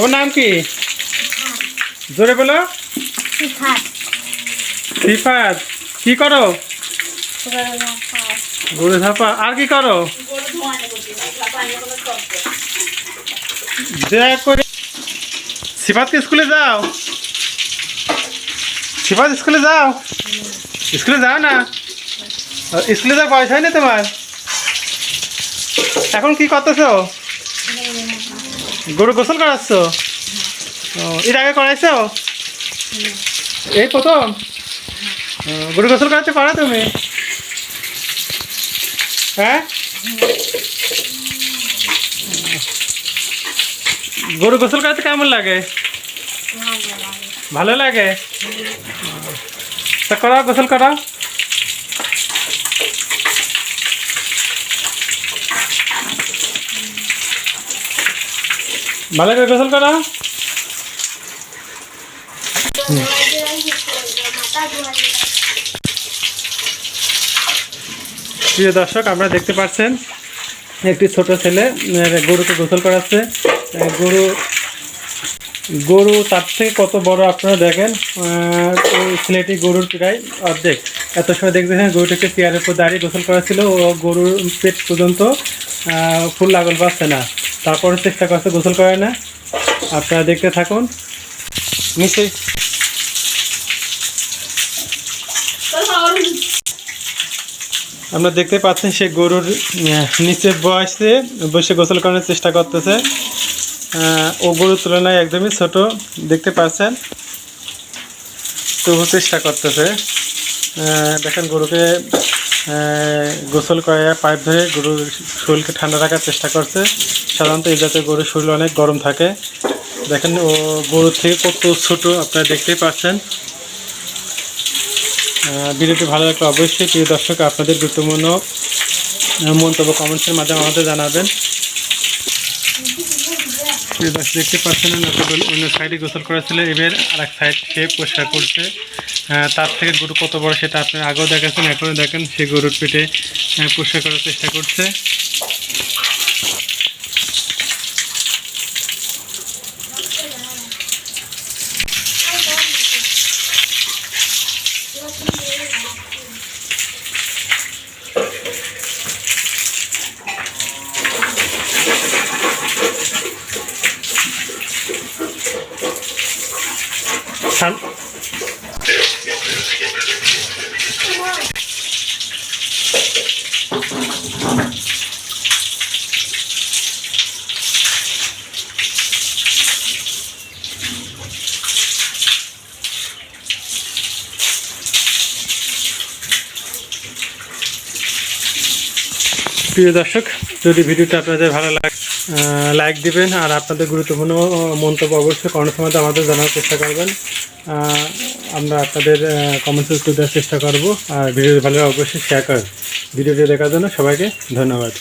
তোমার নাম কি? জোরে বলো। সিফাত কি করো? গরু ধাপা। আর কি করো? দয়া করে। সিফাত কি স্কুলে যাও। সিফাত স্কুলে যাও। স্কুলে যাও না? স্কুলে যাওয়ার বয়স হয়নি তোমার? এখন কি করতেছো? গরু গোসল করাচ্ছ? ও, এর আগে করাইছো? এই প্রথম? গরু গোসল করাচ্ছ করা তুমি? হ্যাঁ? গরু গোসল করাতে কেমন লাগে। ভালো লাগে? তা করাও গোসল করাও। ভালো করে গোসল করা। প্রিয় দর্শক, আপনারা দেখতে পাচ্ছেন, একটি ছোট ছেলে গরুকে গোসল করাচ্ছে। গরু গরু তার থেকে কত বড় আপনারা দেখেন ছেলেটি গরুর প্রায় অর্ধেক। এত সময় দেখতেছেন গরুটাকে চেয়ারের উপর দাঁড়িয়ে গোসল করা ছিল ও গরুর পেট পর্যন্ত ফুল লাগল পাচ্ছে না। তারপরে চেষ্টা করছে গোসল করে না। আপনারা দেখতে থাকুন। নিশ্চয়ই আমরা দেখতে পাচ্ছেন সে গরুর নিচে বয়সে বসে গোসল করার চেষ্টা করতেছে। ও গরুর তুলনায় একদমই ছোট, দেখতে পাচ্ছেন? তবু চেষ্টা করতেছে। দেখেন গরুকে গোসল করে পাইপ ধরে গরুর শরীরকে ঠান্ডা রাখার চেষ্টা করছে। সাধারণত এই জাতীয় গরুর শরীর অনেক গরম থাকে। দেখেন, ও গরুর থেকে কত ছোট আপনারা দেখতেই পাচ্ছেন। ভিডিওটি ভালো লাগলে অবশ্যই প্রিয় দর্শক, আপনাদের গুরুত্বপূর্ণ মন্তব্য কমেন্টসের মাধ্যমে আমাদের জানাবেন। দর্শক দেখতে পাচ্ছেন অন্য সাইডে গোসল করেছিল, এবার আর এক সাইড সে পরিষ্কার করছে। তার থেকে গরু কত বড় সেটা আপনি আগেও দেখাচ্ছেন এখনও দেখেন সে গরুর পেটে পরিষ্কার করার চেষ্টা করছে। ঠান- প্রিয় দর্শক যদি ভিডিওটা আপনাদের ভালো লাগে লাইক দিবেন আর আপনাদের গুরুত্বপূর্ণ মন্তব্য অবশ্যই কমেন্ট সময় আমাদের জানার চেষ্টা করবেন। আমরা আপনাদের কমেন্টস উত্তর দেওয়ার চেষ্টা করব। আর ভিডিও ভালো অবশ্যই শেয়ার করেন ভিডিওটি দেখার জন্য সবাইকে ধন্যবাদ।